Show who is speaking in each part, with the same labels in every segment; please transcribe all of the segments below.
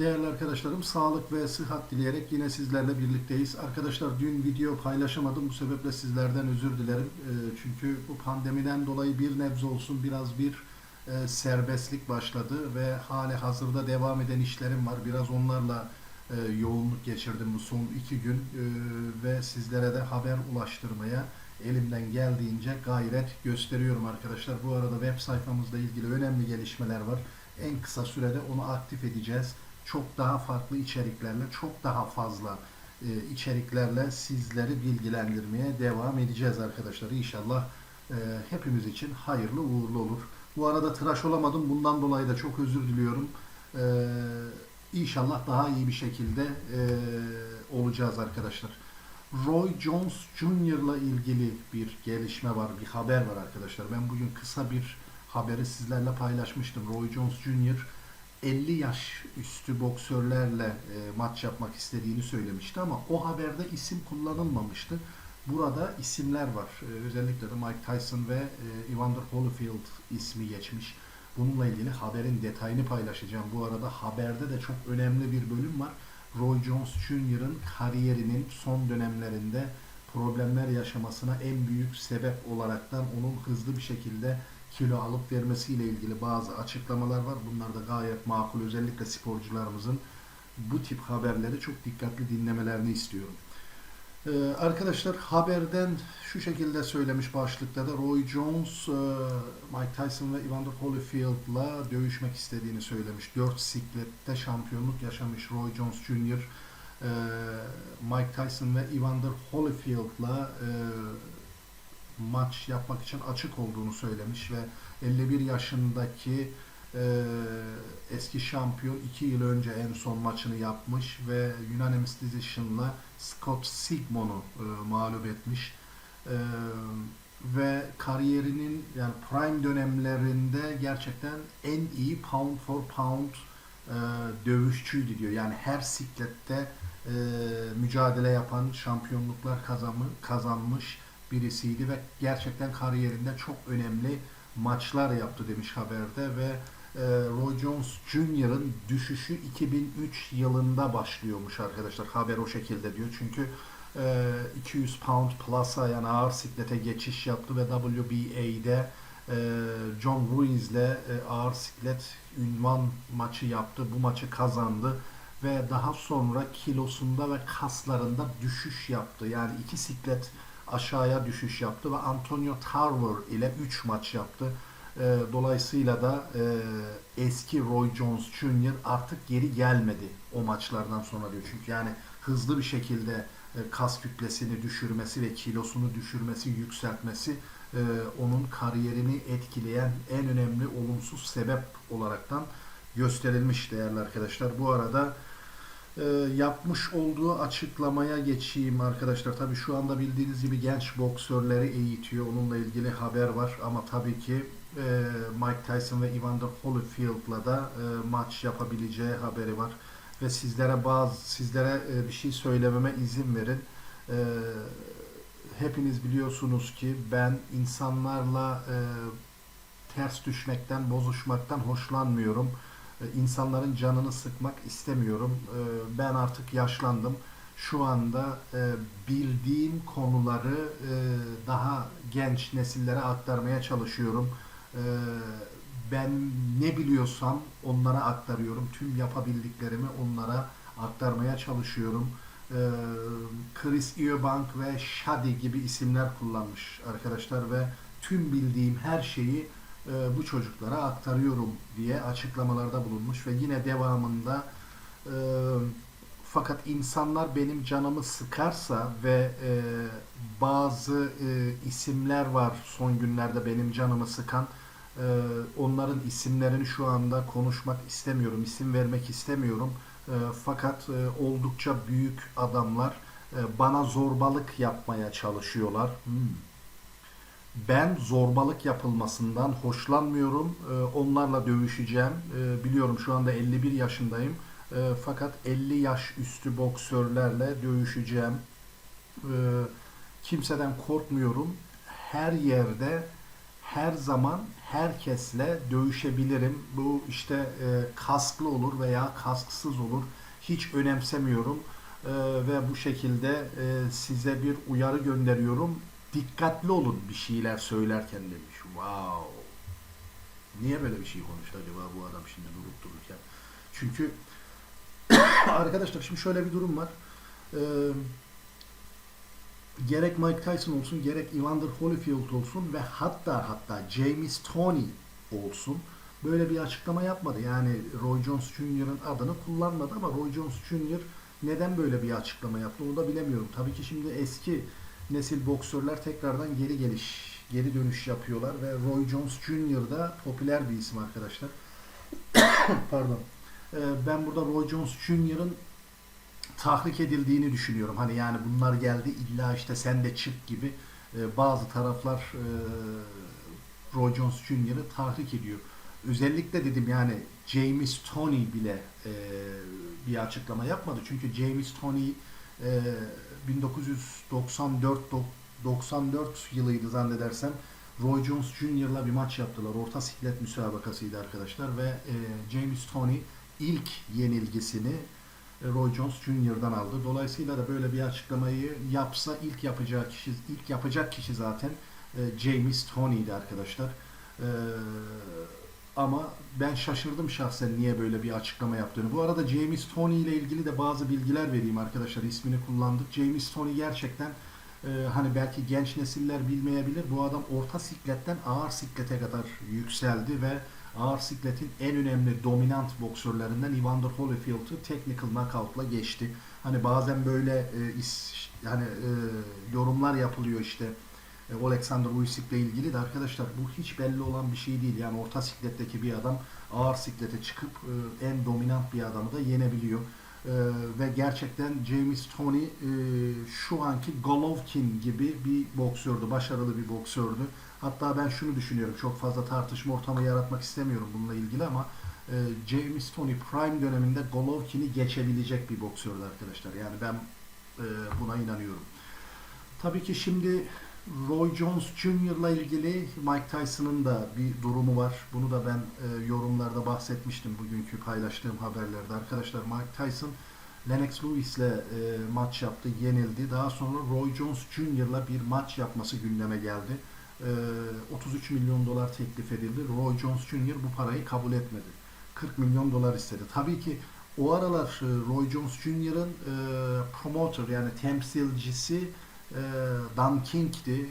Speaker 1: Değerli arkadaşlarım, sağlık ve sıhhat dileyerek yine sizlerle birlikteyiz. Arkadaşlar dün video paylaşamadım. Bu sebeple sizlerden özür dilerim. Ee, Çünkü bu pandemiden dolayı bir nebze olsun biraz bir e, serbestlik başladı ve hali hazırda devam eden işlerim var. Biraz onlarla e, yoğunluk geçirdim bu son iki gün Ee, ve sizlere de haber ulaştırmaya elimden geldiğince gayret gösteriyorum arkadaşlar. Bu arada web sayfamızla ilgili önemli gelişmeler var. En kısa sürede onu aktif edeceğiz. Çok daha farklı içeriklerle, çok daha fazla e, içeriklerle sizleri bilgilendirmeye devam edeceğiz arkadaşlar. İnşallah e, hepimiz için hayırlı uğurlu olur. Bu arada tıraş olamadım. Bundan dolayı da çok özür diliyorum. E, İnşallah daha iyi bir şekilde olacağız arkadaşlar. Roy Jones Jr. ile ilgili bir gelişme var, bir haber var arkadaşlar. Ben bugün kısa bir haberi sizlerle paylaşmıştım. Roy Jones Jr. 50 yaş üstü boksörlerle e, maç yapmak istediğini söylemişti ama o haberde isim kullanılmamıştı. Burada isimler var. E, özellikle de Mike Tyson ve e, Evander Holyfield ismi geçmiş. Bununla ilgili haberin detayını paylaşacağım. Bu arada haberde de çok önemli bir bölüm var. Roy Jones Jr.'ın kariyerinin son dönemlerinde problemler yaşamasına en büyük sebep olaraktan onun hızlı bir şekilde kilo alıp vermesiyle ilgili bazı açıklamalar var. Bunlar da gayet makul. Özellikle sporcularımızın bu tip haberleri çok dikkatli dinlemelerini istiyorum. Ee, arkadaşlar haberden şu şekilde söylemiş başlıkta da Roy Jones e, Mike Tyson ve Evander Holyfield'la dövüşmek istediğini söylemiş. 4 siklette şampiyonluk yaşamış Roy Jones Jr. e, Mike Tyson ve Evander Holyfield'la e, maç yapmak için açık olduğunu söylemiş ve 51 yaşındaki e, eski şampiyon 2 yıl önce en son maçını yapmış ve unanimous decision'la Scott Sigmon'u e, mağlup etmiş. E, ve kariyerinin yani prime dönemlerinde gerçekten en iyi pound for pound e, dövüşçüydü diyor. Yani her siklette e, mücadele yapan şampiyonluklar kazanmış, kazanmış birisiydi ve gerçekten kariyerinde çok önemli maçlar yaptı demiş haberde ve e, Roy Jones Jr.'ın düşüşü 2003 yılında başlıyormuş arkadaşlar. Haber o şekilde diyor. Çünkü e, 200 pound plus'a yani ağır siklete geçiş yaptı ve WBA'de e, John Ruiz'le e, ağır siklet ünvan maçı yaptı. Bu maçı kazandı ve daha sonra kilosunda ve kaslarında düşüş yaptı. Yani iki siklet aşağıya düşüş yaptı ve Antonio Tarver ile 3 maç yaptı. E, dolayısıyla da e, eski Roy Jones Jr. artık geri gelmedi o maçlardan sonra diyor. Çünkü yani hızlı bir şekilde e, kas kütlesini düşürmesi ve kilosunu düşürmesi, yükseltmesi e, onun kariyerini etkileyen en önemli olumsuz sebep olaraktan gösterilmiş değerli arkadaşlar. Bu arada yapmış olduğu açıklamaya geçeyim arkadaşlar. Tabii şu anda bildiğiniz gibi genç boksörleri eğitiyor. Onunla ilgili haber var ama tabii ki e, Mike Tyson ve Evander Holyfield'la da e, maç yapabileceği haberi var. Ve sizlere bazı sizlere e, bir şey söylememe izin verin. E, hepiniz biliyorsunuz ki ben insanlarla e, ters düşmekten, bozuşmaktan hoşlanmıyorum. İnsanların canını sıkmak istemiyorum. E, Ben artık yaşlandım. Şu anda e, bildiğim konuları e, daha genç nesillere aktarmaya çalışıyorum. E, Ben ne biliyorsam onlara aktarıyorum. Tüm yapabildiklerimi onlara aktarmaya çalışıyorum. E, Chris Eubank ve Shadi gibi isimler kullanmış arkadaşlar ve tüm bildiğim her şeyi e, bu çocuklara aktarıyorum diye açıklamalarda bulunmuş ve yine devamında e, fakat insanlar benim canımı sıkarsa ve e, bazı e, isimler var son günlerde benim canımı sıkan e, onların isimlerini şu anda konuşmak istemiyorum, isim vermek istemiyorum. E, fakat e, oldukça büyük adamlar e, bana zorbalık yapmaya çalışıyorlar. Hmm. Ben zorbalık yapılmasından hoşlanmıyorum. Ee, Onlarla dövüşeceğim. Ee, Biliyorum şu anda 51 yaşındayım. Ee, Fakat 50 yaş üstü boksörlerle dövüşeceğim. Kimseden korkmuyorum. Her yerde her zaman herkesle dövüşebilirim. Bu işte e, kasklı olur veya kasksız olur. Hiç önemsemiyorum. Ve bu şekilde e, size bir uyarı gönderiyorum. Dikkatli olun bir şeyler söylerken demiş. Wow. Niye böyle bir şey konuştu acaba bu adam şimdi durup dururken? Çünkü arkadaşlar şimdi şöyle bir durum var. Ee, gerek Mike Tyson olsun, gerek Evander Holyfield olsun ve hatta hatta James Toney olsun böyle bir açıklama yapmadı. Yani Roy Jones Jr.'ın adını kullanmadı ama Roy Jones Jr. neden böyle bir açıklama yaptı onu da bilemiyorum. Tabii ki şimdi eski nesil boksörler tekrardan geri geliş, geri dönüş yapıyorlar ve Roy Jones Jr. da popüler bir isim arkadaşlar. Pardon. Ee, ben burada Roy Jones Jr.'ın tahrik edildiğini düşünüyorum. Hani yani bunlar geldi illa işte sen de çık gibi e, bazı taraflar e, Roy Jones Jr.'ı tahrik ediyor. Özellikle dedim yani James Toney bile bir açıklama yapmadı. Çünkü James Toney e, 1994 dok- 94 yılıydı zannedersem Roy Jones Jr.'la bir maç yaptılar. Orta siklet müsabakasıydı arkadaşlar ve e, James Toney ilk yenilgisini e, Roy Jones Jr.'dan aldı. Dolayısıyla da böyle bir açıklamayı yapsa ilk yapacağı kişi ilk yapacak kişi zaten e, James Toney'di arkadaşlar. E, ama ben şaşırdım şahsen niye böyle bir açıklama yaptığını. Bu arada James Toney ile ilgili de bazı bilgiler vereyim arkadaşlar. İsmini kullandık. James Toney gerçekten e, hani belki genç nesiller bilmeyebilir. Bu adam orta sikletten ağır siklete kadar yükseldi ve ağır sikletin en önemli dominant boksörlerinden Evander Holyfield'ı technical knockout'la geçti. Hani bazen böyle e, is, yani e, yorumlar yapılıyor işte e, Alexander Usyk'le ilgili de arkadaşlar bu hiç belli olan bir şey değil. Yani orta sikletteki bir adam ağır siklete çıkıp e, en dominant bir adamı da yenebiliyor. E, ve gerçekten James Toney e, şu anki Golovkin gibi bir boksördü, başarılı bir boksördü. Hatta ben şunu düşünüyorum, çok fazla tartışma ortamı yaratmak istemiyorum bununla ilgili ama James Toney prime döneminde Golovkin'i geçebilecek bir boksördü arkadaşlar. Yani ben buna inanıyorum. Tabii ki şimdi Roy Jones Jr.'la ilgili Mike Tyson'ın da bir durumu var. Bunu da ben e, yorumlarda bahsetmiştim bugünkü paylaştığım haberlerde. Arkadaşlar Mike Tyson Lennox Lewis'le e, maç yaptı, yenildi. Daha sonra Roy Jones Jr.'la bir maç yapması gündeme geldi. E, 33 milyon dolar teklif edildi. Roy Jones Jr. bu parayı kabul etmedi. 40 milyon dolar istedi. Tabii ki o aralar e, Roy Jones Jr.'ın e, promoter yani temsilcisi e, Dan King'ti.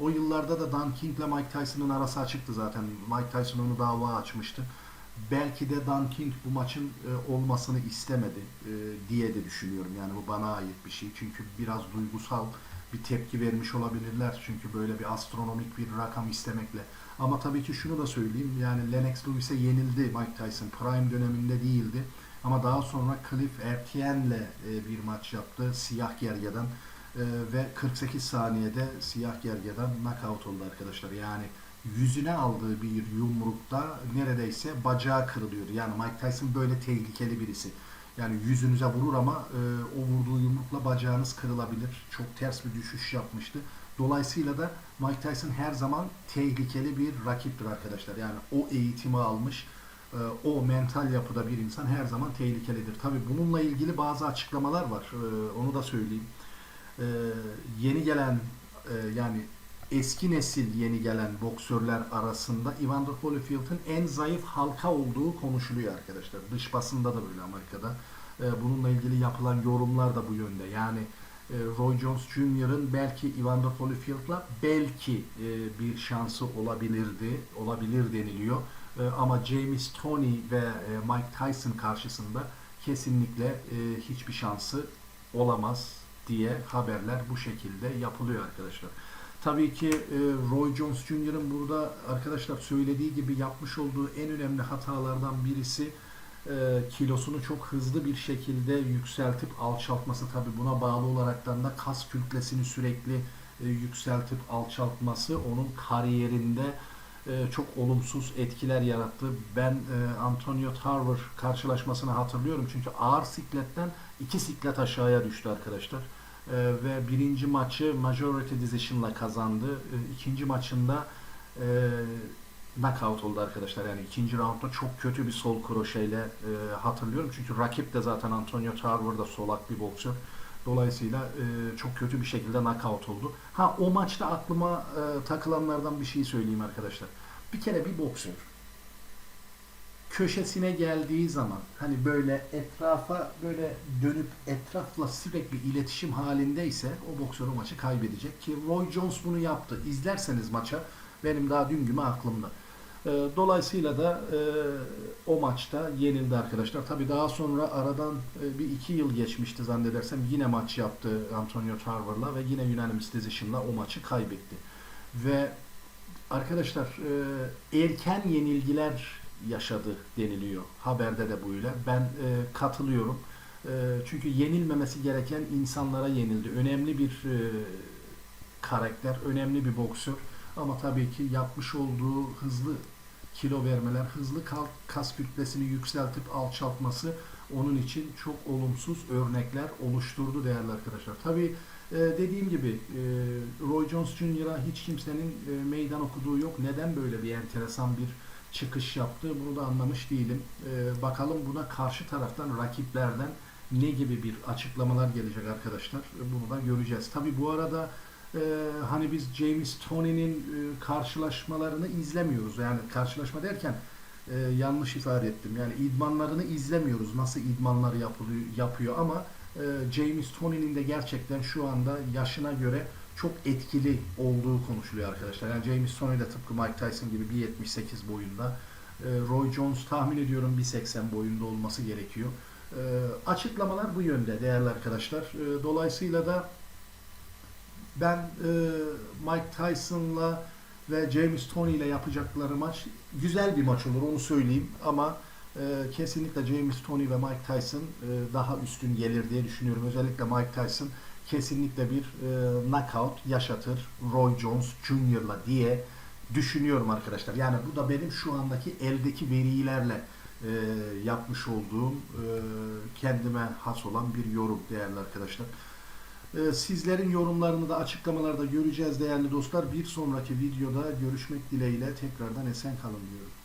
Speaker 1: O yıllarda da Dan King'le Mike Tyson'ın arası açıktı zaten. Mike Tyson onu dava açmıştı. Belki de Dan King bu maçın e, olmasını istemedi e, diye de düşünüyorum. Yani bu bana ait bir şey. Çünkü biraz duygusal bir tepki vermiş olabilirler. Çünkü böyle bir astronomik bir rakam istemekle. Ama tabii ki şunu da söyleyeyim. Yani Lennox Lewis'e yenildi Mike Tyson. Prime döneminde değildi. Ama daha sonra Cliff Etienne'le e, bir maç yaptı. Siyah gergedan. Ee, ve 48 saniyede siyah gergedan knockout oldu arkadaşlar. Yani yüzüne aldığı bir yumrukta neredeyse bacağı kırılıyordu. Yani Mike Tyson böyle tehlikeli birisi. Yani yüzünüze vurur ama e, o vurduğu yumrukla bacağınız kırılabilir. Çok ters bir düşüş yapmıştı. Dolayısıyla da Mike Tyson her zaman tehlikeli bir rakiptir arkadaşlar. Yani o eğitimi almış, e, o mental yapıda bir insan her zaman tehlikelidir. Tabi bununla ilgili bazı açıklamalar var. E, onu da söyleyeyim e, yeni gelen e, yani eski nesil yeni gelen boksörler arasında Evander Holyfield'ın en zayıf halka olduğu konuşuluyor arkadaşlar. Dış basında da böyle Amerika'da. E, bununla ilgili yapılan yorumlar da bu yönde. Yani e, Roy Jones Jr.'ın belki Evander Holyfield'la belki e, bir şansı olabilirdi, olabilir deniliyor. E, ama James Toney ve e, Mike Tyson karşısında kesinlikle e, hiçbir şansı olamaz diye haberler bu şekilde yapılıyor arkadaşlar. Tabii ki e, Roy Jones Jr.'ın burada arkadaşlar söylediği gibi yapmış olduğu en önemli hatalardan birisi e, kilosunu çok hızlı bir şekilde yükseltip alçaltması. Tabii buna bağlı olaraktan da kas kütlesini sürekli e, yükseltip alçaltması onun kariyerinde çok olumsuz etkiler yarattı. Ben e, Antonio Tarver karşılaşmasını hatırlıyorum çünkü ağır sikletten iki siklet aşağıya düştü arkadaşlar. E, ve birinci maçı majority decision'la kazandı. E, ikinci maçında e, knockout oldu arkadaşlar. Yani ikinci roundda çok kötü bir sol kroşeyle e, hatırlıyorum. Çünkü rakip de zaten Antonio Tarver da solak bir boksör. Dolayısıyla e, çok kötü bir şekilde knockout oldu. Ha o maçta aklıma e, takılanlardan bir şey söyleyeyim arkadaşlar. Bir kere bir boksör köşesine geldiği zaman hani böyle etrafa böyle dönüp etrafla sürekli iletişim halindeyse o boksör o maçı kaybedecek ki Roy Jones bunu yaptı. İzlerseniz maça benim daha dün gibi aklımda. E, Dolayısıyla da e, o maçta yenildi arkadaşlar. Tabi daha sonra aradan e, bir iki yıl geçmişti zannedersem yine maç yaptı Antonio Tarver'la ve yine Unanimous Decision'la o maçı kaybetti. Ve arkadaşlar e, erken yenilgiler yaşadı deniliyor. Haberde de böyle. Ben e, katılıyorum. E, çünkü yenilmemesi gereken insanlara yenildi. Önemli bir e, karakter, önemli bir boksör. Ama tabii ki yapmış olduğu hızlı kilo vermeler, hızlı kas kütlesini yükseltip alçaltması onun için çok olumsuz örnekler oluşturdu değerli arkadaşlar. Tabii e, dediğim gibi e, Roy Jones Jr.'a hiç kimsenin e, meydan okuduğu yok. Neden böyle bir enteresan bir çıkış yaptı bunu da anlamış değilim. Bakalım buna karşı taraftan rakiplerden ne gibi bir açıklamalar gelecek arkadaşlar. Bunu da göreceğiz. Tabii bu arada e, hani biz James Tony'nin e, karşılaşmalarını izlemiyoruz. Yani karşılaşma derken e, yanlış ifade ettim. Yani idmanlarını izlemiyoruz. Nasıl idmanlar yapılıyor, yapıyor ama e, James Tony'nin de gerçekten şu anda yaşına göre çok etkili olduğu konuşuluyor arkadaşlar. Yani James Tony de tıpkı Mike Tyson gibi 1.78 boyunda. E, Roy Jones tahmin ediyorum 1.80 boyunda olması gerekiyor. E, açıklamalar bu yönde değerli arkadaşlar. E, dolayısıyla da ben e, Mike Tyson'la ve James Tony ile yapacakları maç güzel bir maç olur onu söyleyeyim ama e, kesinlikle James Tony ve Mike Tyson e, daha üstün gelir diye düşünüyorum. Özellikle Mike Tyson kesinlikle bir e, knockout yaşatır Roy Jones Jr.'la diye düşünüyorum arkadaşlar. Yani bu da benim şu andaki eldeki verilerle e, yapmış olduğum e, kendime has olan bir yorum değerli arkadaşlar. E, sizlerin yorumlarını da açıklamalarda göreceğiz değerli dostlar. Bir sonraki videoda görüşmek dileğiyle tekrardan esen kalın diyorum.